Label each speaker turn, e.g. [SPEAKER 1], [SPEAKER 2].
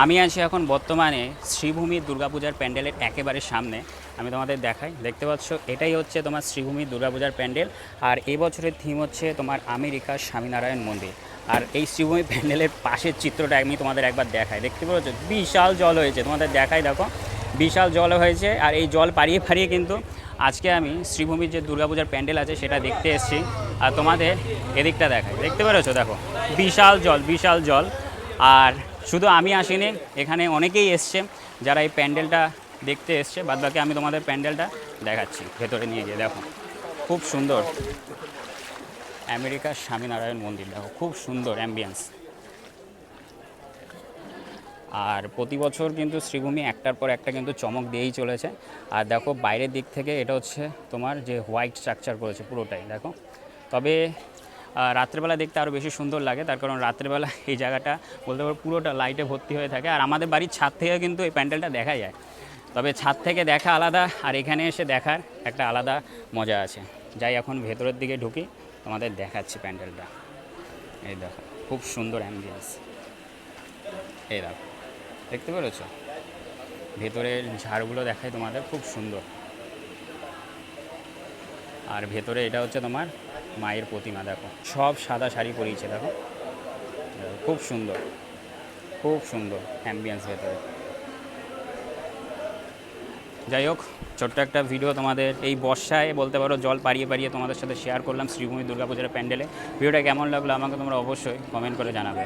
[SPEAKER 1] আমি আছি এখন বর্তমানে শ্রীভূমি দুর্গাপূজার প্যান্ডেলের একেবারে সামনে। আমি তোমাদের দেখাই, দেখতে পাচ্ছ, এটাই হচ্ছে তোমার শ্রীভূমি দুর্গাপূজার প্যান্ডেল। আর এই বছরের থিম হচ্ছে তোমার আমেরিকার স্বামীনারায়ণ মন্দির। আর এই শ্রীভূমি প্যান্ডেলের পাশের চিত্রটা আমি তোমাদের একবার দেখাই। দেখতে পাচ্ছ, বিশাল জল হয়েছে, তোমাদের দেখাই, দেখো। বিশাল জল হয়েছে, আর এই জল পাড়িয়ে পাড়িয়ে কিন্তু আজকে আমি শ্রীভূমির যে দুর্গাপূজার প্যান্ডেল আছে, সেটা দেখতে এসেছি। আর তোমাদের এদিকটা দেখাই, দেখতে পেরেছ, দেখো। বিশাল জল বিশাল জল। আর শুধু আমি আসিনি, এখানে অনেকেই এসছে যারা এই প্যান্ডেলটা দেখতে এসছে। বাদবাকি আমি তোমাদের প্যান্ডেলটা দেখাচ্ছি, ভেতরে নিয়ে গিয়ে দেখো। খুব সুন্দর। আমেরিকার স্বামীনারায়ণ মন্দির, দেখো, খুব সুন্দর অ্যাম্বিয়েন্স আর প্রতি বছর কিন্তু শ্রীভূমি একটার পর একটা কিন্তু চমক দিয়েই চলেছে। আর দেখো, বাইরের দিক থেকে এটা হচ্ছে তোমার যে হোয়াইট স্ট্রাকচার করেছে পুরোটাই, দেখো। তবে রাত্রেবেলা দেখতে আরও বেশি সুন্দর লাগে। তার কারণ রাত্রেবেলা এই জায়গাটা বলতে পারো পুরোটা লাইটে ভর্তি হয়ে থাকে। আর আমাদের বাড়ির ছাদ থেকে কিন্তু এই প্যান্ডেলটা দেখা যায়। তবে ছাদ থেকে দেখা আলাদা, আর এখানে এসে দেখার একটা আলাদা মজা আছে। যাই, এখন ভেতরের দিকে ঢুকি, তোমাদের দেখাচ্ছি প্যান্ডেলটা। এই দেখো, খুব সুন্দর অ্যাম্বিয়েন্স এই দেখো, দেখতে পেরেছ? ভেতরের ঝাড়গুলো দেখায় তোমাদের, খুব সুন্দর। আর ভেতরে এটা হচ্ছে তোমার মায়ের প্রতিমা, দেখো। সব সাদা শাড়ি পরিয়েছে, দেখো। খুব সুন্দর খুব সুন্দর অ্যাম্বিয়েন্স ভেতরে। যাই হোক, ছোট্ট একটা ভিডিও তোমাদের এই বর্ষায় বলতে পারো, জল পাড়িয়ে পাড়িয়ে তোমাদের সাথে শেয়ার করলাম শ্রীভূমি দুর্গাপূজার প্যান্ডেলে। ভিডিওটা কেমন লাগল আমাকে তোমরা অবশ্যই কমেন্ট করে জানাবে।